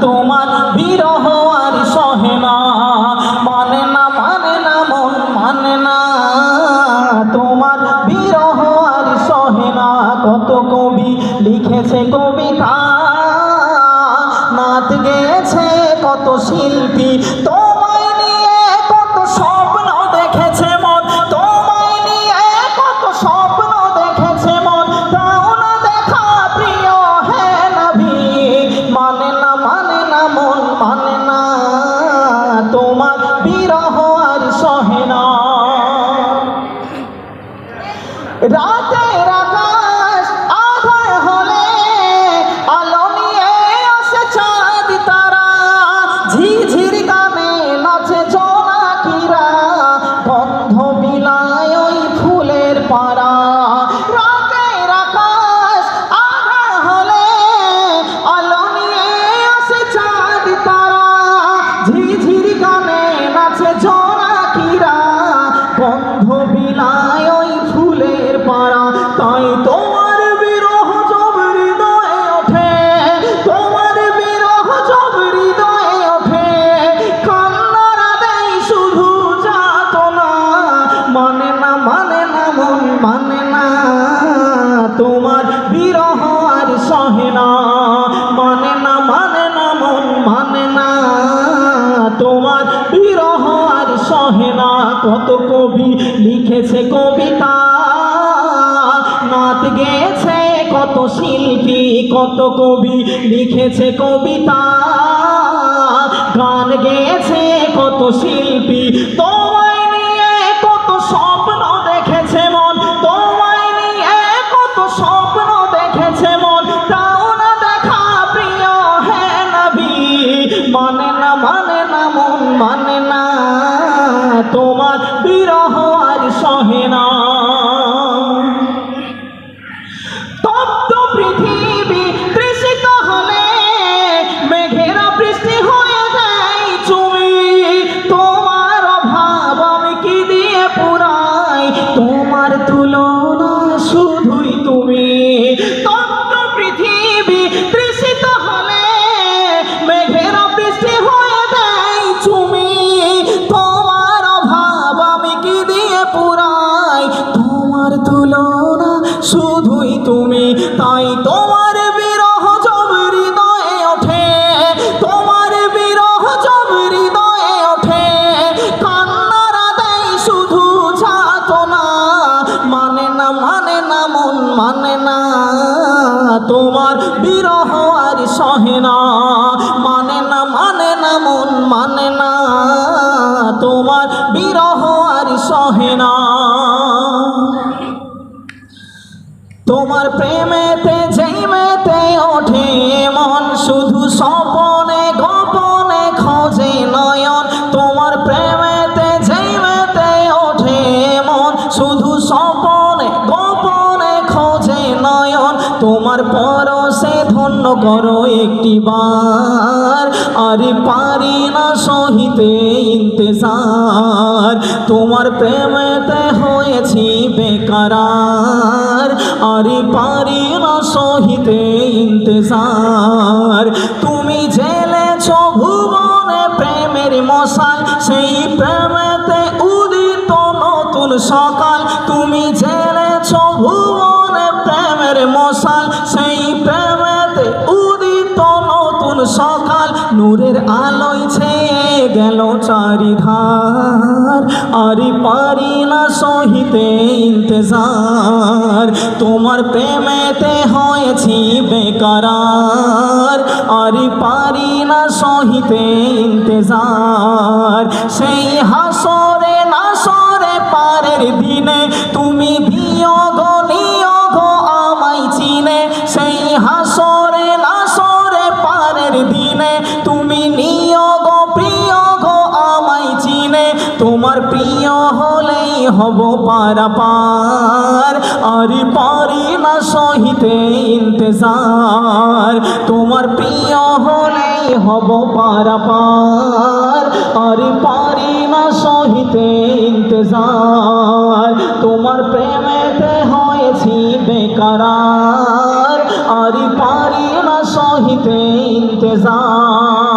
তোমার বিরহ আর সহে না। মানে না মানে না, মন মানে না, তোমার বিরহ আর সহে না। কত কবি লিখেছে কবিতা নাত গেছে কত শিল্পী তোমায় রাতের আকাশ আধার হলে আলো নিয়ে আসে চাঁদ তারা। ঝিঝির গানে নাচে জোনাকিরা গন্ধ বিলায় ওই ফুলের পাড়া। রাতের আকাশ আধার হলে আলো নিয়ে আসে চাঁদ তারা। ঝিঝির গানে নাচে জোনাকিরা গন্ধ বিলায় পাড়া তাই তোমার বিরহ জব হৃদয়ে ওঠে। তোমার বিরহ জব হৃদয়ে ওঠে। কান্নারা দেয় শুধু যাত না মানে না মানে না, মন মানে না। তোমার বিরহ আর সহে না। মানে না মানে না, মন মানে না। তোমার বিরহ আর সহে না। কত কবি লিখেছে কবিতা। নাত গেছে কত শিল্পী, কত কবি লিখেছে কবিতা। গান গেছে কত শিল্পী, তোমায় নিয়ে কত স্বপ্ন দেখেছে মন। তোমায় নিয়ে কত স্বপ্ন দেখেছে মন। তাও না দেখা প্রিয় হে নবী মানে না মানে না, মন মানে না। তোমার বিরহ আর সহে না। তুমি, তাই তোমার বিরহ জব হৃদয়ে ওঠে। তোমার বিরহ জব হৃদয়ে ওঠে। কান্নারা দেয় শুধু যাতনা মানে না মানে না, মন মানে না। তোমার বিরহ আর সহে না। মানে না মানে না, মন মানে না। তোমার বিরহ আর সহে না। তোমার প্রেমেতে মেতে ওঠে মন শুধু স্বপনে, গোপনে খোঁজে নয়ন। তোমার প্রেমেতে মেতে ওঠে মন শুধু স্বপনে, গোপনে খোঁজে নয়ন। তোমার পরশে ধন্য করো একটি বার। আরে পারি না সহিতে ইন্তজার। তোমার প্রেমেতে হয়েছি বেকারার আরে পারি না সহিতে ইন্তজার। তুমি জেলেছ ভুবনে প্রেমের মশাল, সেই প্রেমেতে উদিত নতুন সকাল। তুমি জেলেছ ভুবনে প্রেমের মশাল, সেই প্রেমেতে উদিত নতুন সকাল। নূরের আলোয় গেল চারিধার, আরে পারি না সহিতে ইন্তজার। তোমার প্রেমেতে হয়েছি বেকারার, আরে পারি না সহিতে ইন্তজার। সেই হাসরে নাসরে পারের দিনে তুমি তোমার প্রিয় হলেই হব পারাপার আরে পারি না সহিতে ইন্তজার। তোমার প্রিয় হলেই হব পারাপার আরে পারি না সহিতে ইন্তজার। তোমার প্রেমেতে হয়েছি বেকারার। আরে পারি না সহিতে ইন্তজার।